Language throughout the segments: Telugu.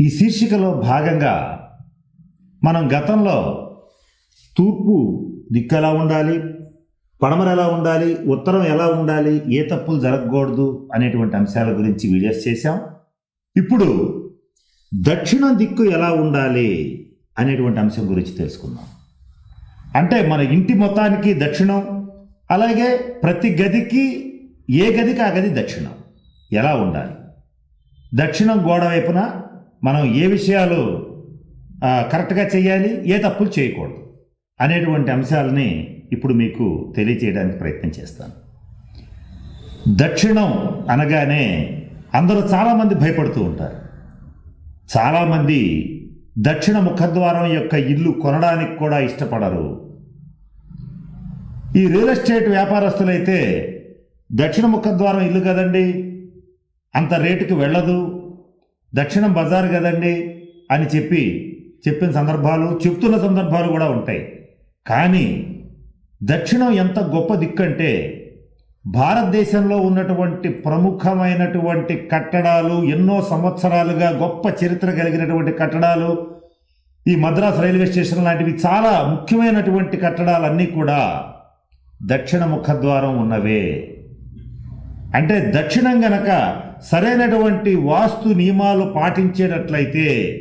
ఈ శీర్షికలో భాగంగా మనం గతంలో తూర్పు దిక్కు ఎలా ఉండాలి పడమర ఎలా ఉండాలి ఉత్తరం ఎలా ఉండాలి ఏ తప్పులు జరగకూడదు అనేటువంటి అంశాల గురించి వీడియోస్ చేశాం. ఇప్పుడు దక్షిణ దిక్కు ఎలా ఉండాలి అనేటువంటి అంశం గురించి తెలుసుకుందాం. అంటే మన ఇంటి మొత్తానికి దక్షిణం అలాగే ప్రతి గదికి ఏ గదికి ఆ గది దక్షిణం. ఎలా ఉండాలి? దక్షిణం గోడ వైపున మనం ఏ విషయాలు కరెక్ట్గా చేయాలి ఏ తప్పులు చేయకూడదు అనేటువంటి అంశాలని ఇప్పుడు మీకు తెలియచేయడానికి ప్రయత్నం చేస్తాను. దక్షిణం అనగానే అందరూ చాలామంది భయపడుతూ ఉంటారు. చాలామంది దక్షిణ ముఖద్వారం యొక్క ఇల్లు కొనడానికి కూడా ఇష్టపడరు. ఈ రియల్ ఎస్టేట్ వ్యాపారస్తులైతే దక్షిణ ముఖద్వారం ఇల్లు కదండి అంత రేటుకి వెళ్ళదు దక్షిణం బజార్ కదండి అని చెప్పి చెప్పిన సందర్భాలు చెప్తున్న సందర్భాలు కూడా ఉంటాయి. కానీ దక్షిణం ఎంత గొప్ప దిక్కంటే భారతదేశంలో ఉన్నటువంటి ప్రముఖమైనటువంటి కట్టడాలు ఎన్నో సంవత్సరాలుగా గొప్ప చరిత్ర కలిగినటువంటి కట్టడాలు ఈ మద్రాస్ రైల్వే స్టేషన్ లాంటివి చాలా ముఖ్యమైనటువంటి కట్టడాలన్నీ కూడా దక్షిణ ముఖద్వారం ఉన్నవే. అంటే దక్షిణం గనక సరైనటువంటి వాస్తు నియమాలు పాటించేటట్లయితే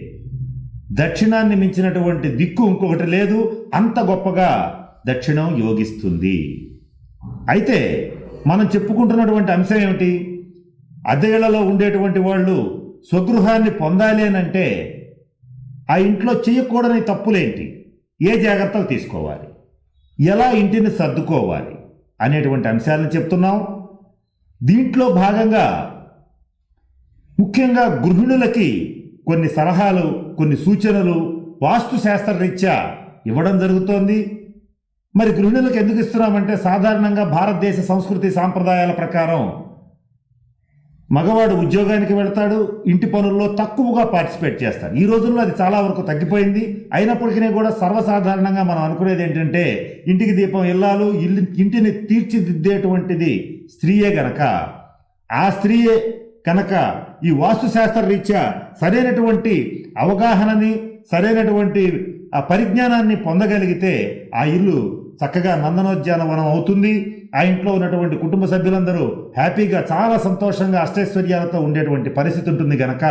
దక్షిణాన్ని మించినటువంటి దిక్కు ఇంకొకటి లేదు. అంత గొప్పగా దక్షిణం యోగిస్తుంది. అయితే మనం చెప్పుకుంటున్నటువంటి అంశం ఏమిటి? అద్దెళ్ళలో ఉండేటువంటి వాళ్ళు స్వగృహాన్ని పొందాలి అని అంటే ఆ ఇంట్లో చేయకూడని తప్పులేంటి? ఏ జాగ్రత్తలు తీసుకోవాలి? ఎలా ఇంటిని సర్దుకోవాలి? అనేటువంటి అంశాలను చెప్తున్నాం. దీంట్లో భాగంగా ముఖ్యంగా గృహిణులకి కొన్ని సలహాలు కొన్ని సూచనలు వాస్తు శాస్త్రరీత్యా ఇవ్వడం జరుగుతోంది. మరి గృహిణులకు ఎందుకు ఇస్తున్నామంటే సాధారణంగా భారతదేశ సంస్కృతి సాంప్రదాయాల ప్రకారం మగవాడు ఉద్యోగానికి వెళ్తాడు ఇంటి పనుల్లో తక్కువగా పార్టిసిపేట్ చేస్తాడు. ఈ రోజుల్లో అది చాలా వరకు తగ్గిపోయింది. అయినప్పటికీ కూడా సర్వసాధారణంగా మనం అనుకునేది ఏంటంటే ఇంటికి దీపం ఇల్లాలు ఇల్లు ఇంటిని తీర్చిదిద్దేటువంటిది స్త్రీయే గనక. ఆ స్త్రీయే కనుక ఈ వాస్తుశాస్త్ర రీత్యా సరైనటువంటి అవగాహనని సరైనటువంటి ఆ పరిజ్ఞానాన్ని పొందగలిగితే ఆ ఇల్లు చక్కగా నందనోద్యానవనం అవుతుంది. ఆ ఇంట్లో ఉన్నటువంటి కుటుంబ సభ్యులందరూ హ్యాపీగా చాలా సంతోషంగా అష్టైశ్వర్యాలతో ఉండేటువంటి పరిస్థితి ఉంటుంది కనుక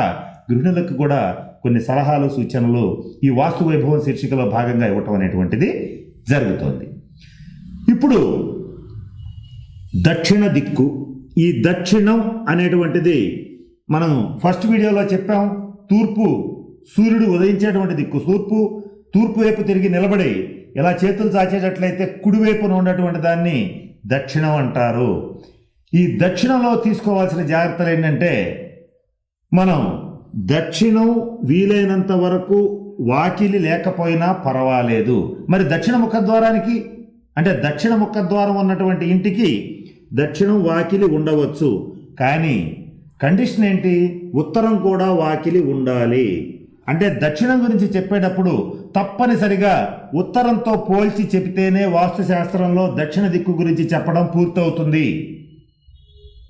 గృహిణులకు కూడా కొన్ని సలహాలు సూచనలు ఈ వాస్తు వైభవం శీర్షికలో భాగంగా ఇవ్వటం అనేటువంటిది జరుగుతోంది. ఇప్పుడు దక్షిణ దిక్కు ఈ దక్షిణం అనేటువంటిది మనం ఫస్ట్ వీడియోలో చెప్పాం. తూర్పు సూర్యుడు ఉదయించేటువంటి దిక్కు. తూర్పు తూర్పు వైపు తిరిగి నిలబడి ఇలా చేతులు చాచేటట్లయితే కుడివైపున ఉన్నటువంటి దాన్ని దక్షిణం అంటారు. ఈ దక్షిణంలో తీసుకోవాల్సిన జాగ్రత్తలు ఏంటంటే మనం దక్షిణం వీలైనంత వరకు వాకిలి లేకపోయినా పర్వాలేదు. మరి దక్షిణ ముఖద్వారానికి అంటే దక్షిణ ముఖద్వారం ఉన్నటువంటి ఇంటికి దక్షిణం వాకిలి ఉండవచ్చు. కానీ కండిషన్ ఏంటి? ఉత్తరం కూడా వాకిలి ఉండాలి. అంటే దక్షిణం గురించి చెప్పేటప్పుడు తప్పనిసరిగా ఉత్తరంతో పోల్చి చెబితేనే వాస్తుశాస్త్రంలో దక్షిణ దిక్కు గురించి చెప్పడం పూర్తవుతుంది.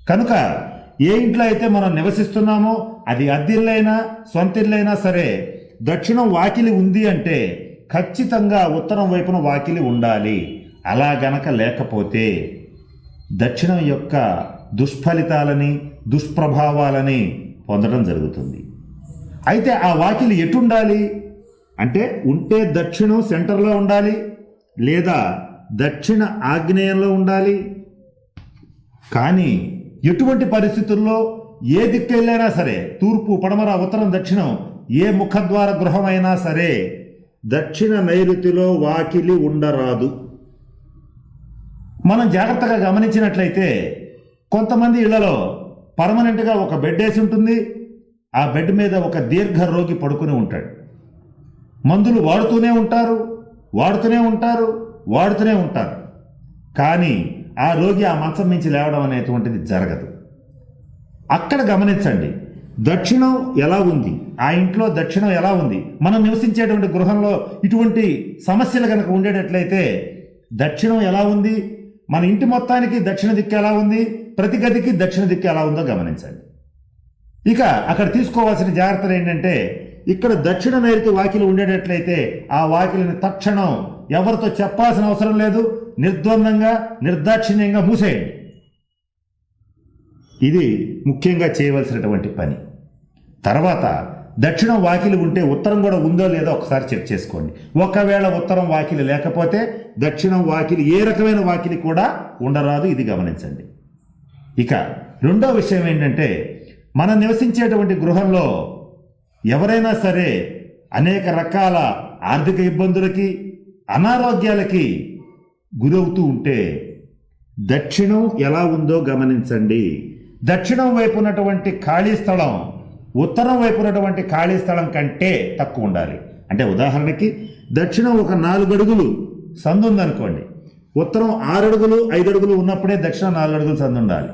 కనుక ఏ ఇంట్లో అయితే మనం నివసిస్తున్నామో అది అద్దిల్లైనా సొంతిల్లైనా సరే దక్షిణం వాకిలి ఉంది అంటే ఖచ్చితంగా ఉత్తరం వైపున వాకిలి ఉండాలి. అలా గనక లేకపోతే దక్షిణం యొక్క దుష్ఫలితాలని దుష్ప్రభావాలని పొందడం జరుగుతుంది. అయితే ఆ వాకిలి ఎటుండాలి? అంటే ఉంటే దక్షిణం సెంటర్లో ఉండాలి లేదా దక్షిణ ఆగ్నేయంలో ఉండాలి. కానీ ఎటువంటి పరిస్థితుల్లో ఏ దిక్కెళ్ళైనా సరే తూర్పు పడమర ఉత్తరం దక్షిణం ఏ ముఖద్వార గృహమైనా సరే దక్షిణ నైరుతిలో వాకిలి ఉండరాదు. మనం జాగ్రత్తగా గమనించినట్లయితే కొంతమంది ఇళ్ళలో పర్మనెంట్గా ఒక బెడ్ వేసి ఉంటుంది. ఆ బెడ్ మీద ఒక దీర్ఘ రోగి పడుకుని ఉంటాడు. మందులు వాడుతూనే ఉంటారు వాడుతూనే ఉంటారు వాడుతూనే ఉంటారు. కానీ ఆ రోగి ఆ మంచం నుంచి లేవడం అనేటువంటిది జరగదు. అక్కడ గమనించండి. దక్షిణం ఎలా ఉంది? ఆ ఇంట్లో దక్షిణం ఎలా ఉంది? మనం నివసించేటువంటి గృహంలో ఇటువంటి సమస్యలు కనుక ఉండేటట్లయితే దక్షిణం ఎలా ఉంది? మన ఇంటి మొత్తానికి దక్షిణ దిక్కు ఎలా ఉంది? ప్రతి గదికి దక్షిణ దిక్కు ఎలా ఉందో గమనించండి. ఇక అక్కడ తీసుకోవాల్సిన జాగ్రత్తలు ఏంటంటే ఇక్కడ దక్షిణ నైరుతి వాకిలి ఉండేటట్లయితే ఆ వాకిలిని తక్షణం ఎవరితో చెప్పాల్సిన అవసరం లేదు. నిర్ద్వందంగా నిర్దాక్షిణ్యంగా మూసేయండి. ఇది ముఖ్యంగా చేయవలసినటువంటి పని. తర్వాత దక్షిణం వాకిలి ఉంటే ఉత్తరం కూడా ఉందో లేదో ఒకసారి చెక్ చేసుకోండి. ఒకవేళ ఉత్తరం వాకిలి లేకపోతే దక్షిణం వాకిలి ఏ రకమైన వాకిలి కూడా ఉండరాదు ఇది గమనించండి. ఇక రెండో విషయం ఏంటంటే మనం నివసించేటువంటి గృహంలో ఎవరైనా సరే అనేక రకాల ఆర్థిక ఇబ్బందులకి అనారోగ్యాలకి గురవుతూ ఉంటే దక్షిణం ఎలా ఉందో గమనించండి. దక్షిణం వైపు ఉన్నటువంటి ఖాళీ స్థలం ఉత్తరం వైపు ఉన్నటువంటి ఖాళీ స్థలం కంటే తక్కువ ఉండాలి. అంటే ఉదాహరణకి దక్షిణం ఒక నాలుగు అడుగులు సందు ఉందనుకోండి. ఉత్తరం ఆరు అడుగులు ఐదు అడుగులు ఉన్నప్పుడే దక్షిణం నాలుగు అడుగులు సందు ఉండాలి.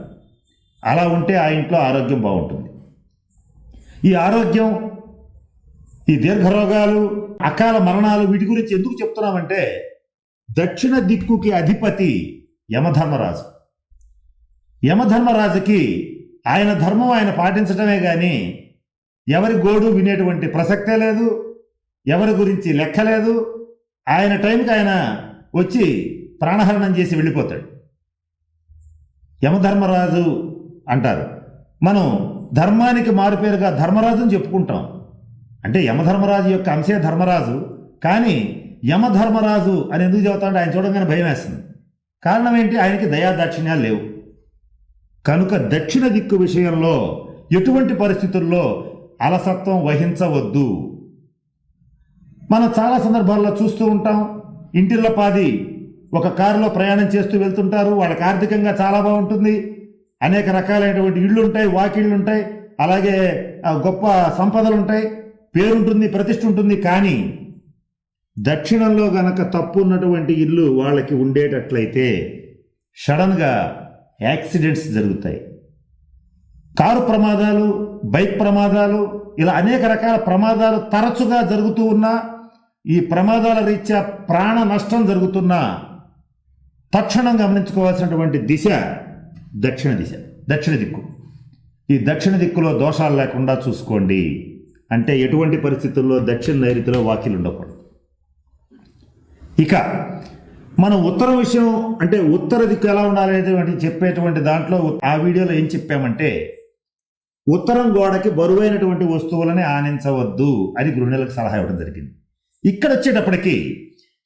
అలా ఉంటే ఆ ఇంట్లో ఆరోగ్యం బాగుంటుంది. ఈ ఆరోగ్యం ఈ దీర్ఘరోగాలు అకాల మరణాలు వీటి గురించి ఎందుకు చెప్తున్నామంటే దక్షిణ దిక్కుకి అధిపతి యమధర్మరాజు. యమధర్మరాజుకి ఆయన ధర్మం ఆయన పాటించడమే కానీ ఎవరి గోడు వినేటువంటి ప్రసక్తే లేదు ఎవరి గురించి లెక్క లేదు. ఆయన టైంకి ఆయన వచ్చి ప్రాణహరణం చేసి వెళ్ళిపోతాడు. యమధర్మరాజు అంటారు. మనం ధర్మానికి మారుపేరుగా ధర్మరాజుని చెప్పుకుంటాం. అంటే యమధర్మరాజు యొక్క అంశే ధర్మరాజు కానీ యమధర్మరాజు అని ఎందుకు చెబుతాడు ఆయన చూడగానే భయం వేస్తుంది. కారణం ఏంటి? ఆయనకి దయాదాక్షిణ్యాలు లేవు. కనుక దక్షిణ దిక్కు విషయంలో ఎటువంటి పరిస్థితుల్లో అలసత్వం వహించవద్దు. మనం చాలా సందర్భాల్లో చూస్తూ ఉంటాం ఇంటిలో పాది ఒక కారులో ప్రయాణం చేస్తూ వెళ్తుంటారు వాళ్ళకి ఆర్థికంగా చాలా బాగుంటుంది అనేక రకాలైనటువంటి ఇళ్ళు ఉంటాయి వాకిళ్ళు ఉంటాయి అలాగే ఆ, గొప్ప సంపదలు ఉంటాయి పేరుంటుంది ప్రతిష్ట ఉంటుంది కానీ దక్షిణంలో గనక తప్పు ఉన్నటువంటి ఇల్లు వాళ్ళకి ఉండేటట్లయితే సడన్గా యాక్సిడెంట్స్ జరుగుతాయి. కారు ప్రమాదాలు బైక్ ప్రమాదాలు ఇలా అనేక రకాల ప్రమాదాలు తరచుగా జరుగుతూ ఉన్నా ఈ ప్రమాదాల రీత్యా ప్రాణ నష్టం జరుగుతున్నా తక్షణం గమనించుకోవాల్సినటువంటి దిశ దక్షిణ దిశ దక్షిణ దిక్కు. ఈ దక్షిణ దిక్కులో దోషాలు లేకుండా చూసుకోండి. అంటే ఎటువంటి పరిస్థితుల్లో దక్షిణ నైరుతిలో వాకిలు ఉండకూడదు. ఇక మనం ఉత్తర విషయం అంటే ఉత్తర దిక్కు ఎలా ఉండాలనేటువంటి చెప్పేటువంటి దాంట్లో ఆ వీడియోలో ఏం చెప్పామంటే ఉత్తరం గోడకి బరువైనటువంటి వస్తువులని ఆనించవద్దు అని గృహిణులకు సలహా ఇవ్వడం జరిగింది. ఇక్కడ వచ్చేటప్పటికి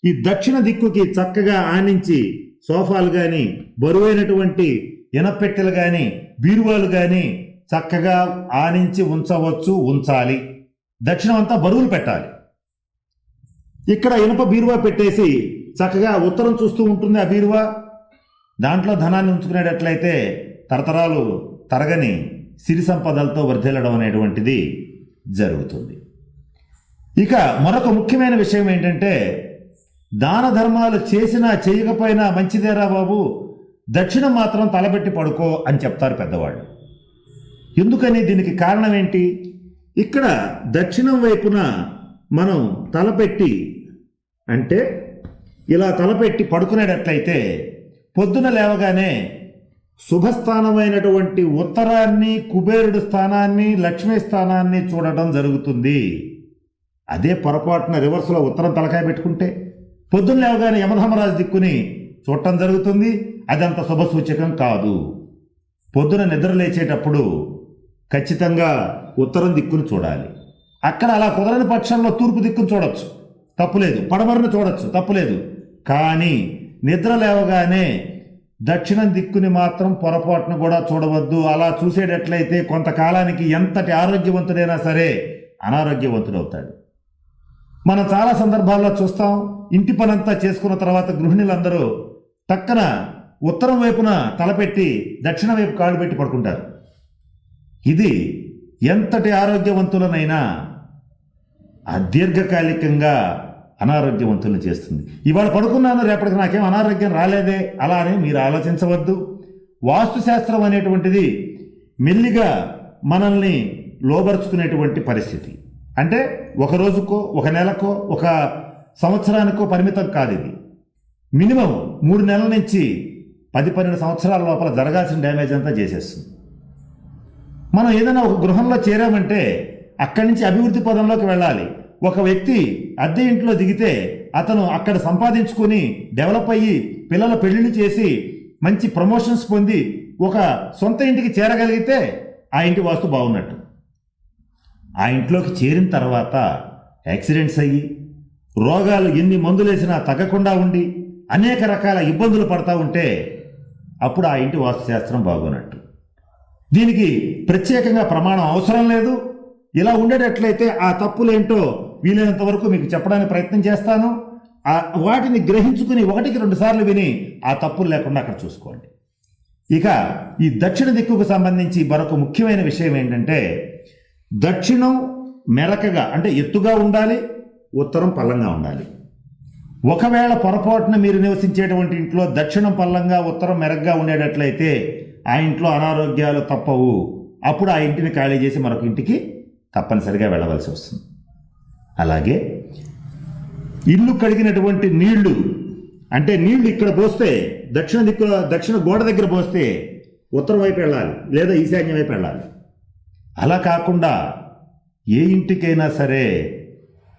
ఈ దక్షిణ దిక్కుకి చక్కగా ఆనించి సోఫాలు కానీ బరువైనటువంటి ఇనపెట్టెలు కానీ బీరువాలు కానీ చక్కగా ఆనించి ఉంచవచ్చు ఉంచాలి. దక్షిణం అంతా బరువులు పెట్టాలి. ఇక్కడ ఇనుప బీరువా పెట్టేసి చక్కగా ఉత్తరం చూస్తూ ఉంటుంది ఆ బీరువా. దాంట్లో ధనాన్ని ఉంచుకునేటట్లయితే తరతరాలు తరగని సిరి సంపదలతో వర్ధిల్లడం అనేటువంటిది జరుగుతుంది. ఇక మరొక ముఖ్యమైన విషయం ఏంటంటే దాన ధర్మాలు చేసినా చేయకపోయినా మంచిదేరా బాబు దక్షిణం మాత్రం తలబెట్టి పడుకో అని చెప్తారు పెద్దవాళ్ళు. ఎందుకని దీనికి కారణం ఏంటి? ఇక్కడ దక్షిణం వైపున మనం తలపెట్టి అంటే ఇలా తలపెట్టి పడుకునేటట్లయితే పొద్దున లేవగానే శుభస్థానమైనటువంటి ఉత్తరాన్ని కుబేరుడు స్థానాన్ని లక్ష్మీ స్థానాన్ని చూడటం జరుగుతుంది. అదే పొరపాటున రివర్స్లో ఉత్తరం తలకాయ పెట్టుకుంటే పొద్దున్న లేవగానే యమధర్మరాజు దిక్కుని చూడటం జరుగుతుంది. అదంత శుభ సూచకం కాదు. పొద్దున నిద్ర లేచేటప్పుడు ఖచ్చితంగా ఉత్తరం దిక్కును చూడాలి. అక్కడ అలా కుదరని పక్షంలో తూర్పు దిక్కును చూడొచ్చు. తప్పులేదు. పడమరను చూడొచ్చు. తప్పులేదు. కానీ నిద్ర లేవగానే దక్షిణం దిక్కుని మాత్రం పొరపాటును కూడా చూడవద్దు. అలా చూసేటట్లయితే కొంతకాలానికి ఎంతటి ఆరోగ్యవంతుడైనా సరే అనారోగ్యవంతుడవుతాడు. మనం చాలా సందర్భాల్లో చూస్తాం ఇంటి పనంతా చేసుకున్న తర్వాత గృహిణులందరూ టక్కన ఉత్తరం వైపున తలపెట్టి దక్షిణ వైపు కాళ్ళు పెట్టి పడుకుంటారు. ఇది ఎంతటి ఆరోగ్యవంతులనైనా అదీర్ఘకాలికంగా అనారోగ్యవంతులను చేస్తుంది. ఇవాళ పడుకున్నాను రేపటికి నాకేం అనారోగ్యం రాలేదే? అలా అని మీరు ఆలోచించవద్దు. వాస్తుశాస్త్రం అనేటువంటిది మెల్లిగా మనల్ని లోబరుచుకునేటువంటి పరిస్థితి. అంటే ఒక రోజుకో ఒక నెలకో ఒక సంవత్సరానికో పరిమితం కాదు ఇది. మినిమం మూడు నెలల నుంచి పది పన్నెండు సంవత్సరాల లోపల జరగాల్సిన డ్యామేజ్ అంతా చేసేస్తుంది. మనం ఏదైనా ఒక గృహంలో చేరామంటే అక్కడి నుంచి అభివృద్ధి పదంలోకి వెళ్ళాలి. ఒక వ్యక్తి అద్దె ఇంట్లో దిగితే అతను అక్కడ సంపాదించుకొని డెవలప్ అయ్యి పిల్లల పెళ్ళిళ్ళు చేసి మంచి ప్రమోషన్స్ పొంది ఒక సొంత ఇంటికి చేరగలిగితే ఆ ఇంటి వాస్తు బాగున్నట్టు. ఆ ఇంట్లోకి చేరిన తర్వాత యాక్సిడెంట్స్ అయ్యి రోగాలు ఎన్ని మందులేసినా తగ్గకుండా ఉండి అనేక రకాల ఇబ్బందులు పడతా ఉంటే అప్పుడు ఆ ఇంటి వాస్తుశాస్త్రం బాగున్నట్టు. దీనికి ప్రత్యేకంగా ప్రమాణం అవసరం లేదు. ఇలా ఉండేటట్లయితే ఆ తప్పులేంటో వీలైనంత వరకు మీకు చెప్పడానికి ప్రయత్నం చేస్తాను. ఆ వాటిని గ్రహించుకుని ఒకటికి రెండు సార్లు విని ఆ తప్పులు లేకుండా అక్కడ చూసుకోండి. ఇక ఈ దక్షిణ దిక్కుకు సంబంధించి మరొక ముఖ్యమైన విషయం ఏంటంటే దక్షిణం మెరకగా అంటే ఎత్తుగా ఉండాలి ఉత్తరం పల్లంగా ఉండాలి. ఒకవేళ పొరపాటున మీరు నివసించేటువంటి ఇంట్లో దక్షిణం పల్లంగా ఉత్తరం మెరగ్గా ఉండేటట్లయితే ఆ ఇంట్లో అనారోగ్యాలు తప్పవు. అప్పుడు ఆ ఇంటిని ఖాళీ చేసి మరొక ఇంటికి తప్పనిసరిగా వెళ్ళవలసి వస్తుంది. అలాగే ఇల్లు కడిగినటువంటి నీళ్ళు అంటే నీళ్ళు ఇక్కడ పోస్తే దక్షిణ దిక్కు దక్షిణ గోడ దగ్గర పోస్తే ఉత్తరం వైపు వెళ్ళాలి లేదా ఈశాన్యం వైపు వెళ్ళాలి. అలా కాకుండా ఏ ఇంటికైనా సరే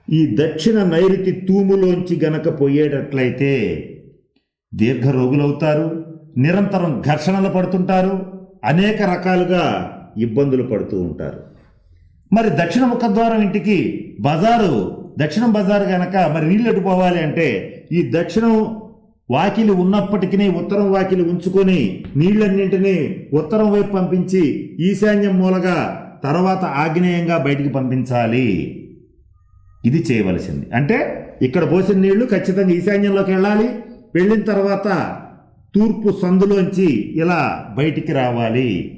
ఈ దక్షిణ నైరుతి తూములోంచి గనక పోయేటట్లయితే దీర్ఘ రోగులవుతారు నిరంతరం ఘర్షణలు పడుతుంటారు అనేక రకాలుగా ఇబ్బందులు పడుతూ ఉంటారు. మరి దక్షిణ ముఖద్వారం ఇంటికి బజారు దక్షిణం బజారు కనుక మరి నీళ్ళు ఎటు అంటే ఈ దక్షిణం వాకిలి ఉన్నప్పటికీ ఉత్తరం వాకిలి ఉంచుకొని నీళ్ళన్నింటినీ ఉత్తరం వైపు పంపించి ఈశాన్యం మూలగా తర్వాత ఆగ్నేయంగా బయటికి పంపించాలి. ఇది చేయవలసింది. అంటే ఇక్కడ పోసిన నీళ్ళు ఖచ్చితంగా ఈశాన్యంలోకి వెళ్ళాలి వెళ్ళిన తర్వాత తూర్పు సందులోంచి ఇలా బయటికి రావాలి.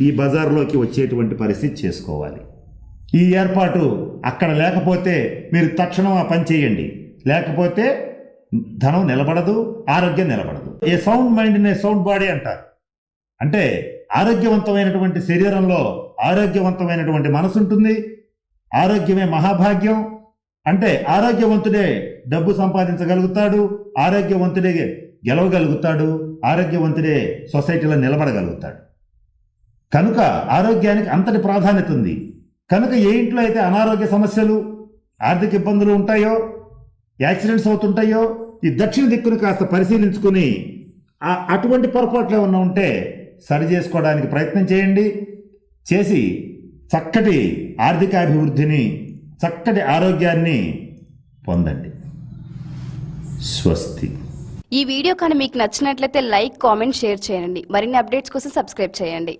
ఈ బజార్లోకి వచ్చేటువంటి పరిస్థితి చేసుకోవాలి. ఈ ఏర్పాటు అక్కడ లేకపోతే మీరు తక్షణం ఆ పని చేయండి. లేకపోతే ధనం నిలబడదు ఆరోగ్యం నిలబడదు. ఏ సౌండ్ మైండ్ నే సౌండ్ బాడీ అంటారు. అంటే ఆరోగ్యవంతమైనటువంటి శరీరంలో ఆరోగ్యవంతమైనటువంటి మనసు ఉంటుంది ఆరోగ్యమే మహాభాగ్యం. అంటే ఆరోగ్యవంతుడే డబ్బు సంపాదించగలుగుతాడు ఆరోగ్యవంతుడే గెలవగలుగుతాడు ఆరోగ్యవంతుడే సొసైటీలో నిలబడగలుగుతాడు. కనుక ఆరోగ్యానికి అంతటి ప్రాధాన్యత ఉంది. కనుక ఏ ఇంట్లో అయితే అనారోగ్య సమస్యలు ఆర్థిక ఇబ్బందులు ఉంటాయో యాక్సిడెంట్స్ అవుతుంటాయో ఈ దక్షిణ దిక్కును కాస్త పరిశీలించుకుని అటువంటి పొరపాట్లు ఏమన్నా ఉంటే సరి చేసుకోవడానికి ప్రయత్నం చేయండి. చేసి చక్కటి ఆర్థికాభివృద్ధిని చక్కటి ఆరోగ్యాన్ని పొందండి. స్వస్తి. ఈ వీడియో కానీ మీకు నచ్చినట్లయితే లైక్ కామెంట్ షేర్ చేయండి. మరిన్ని అప్డేట్స్ కోసం సబ్స్క్రైబ్ చేయండి.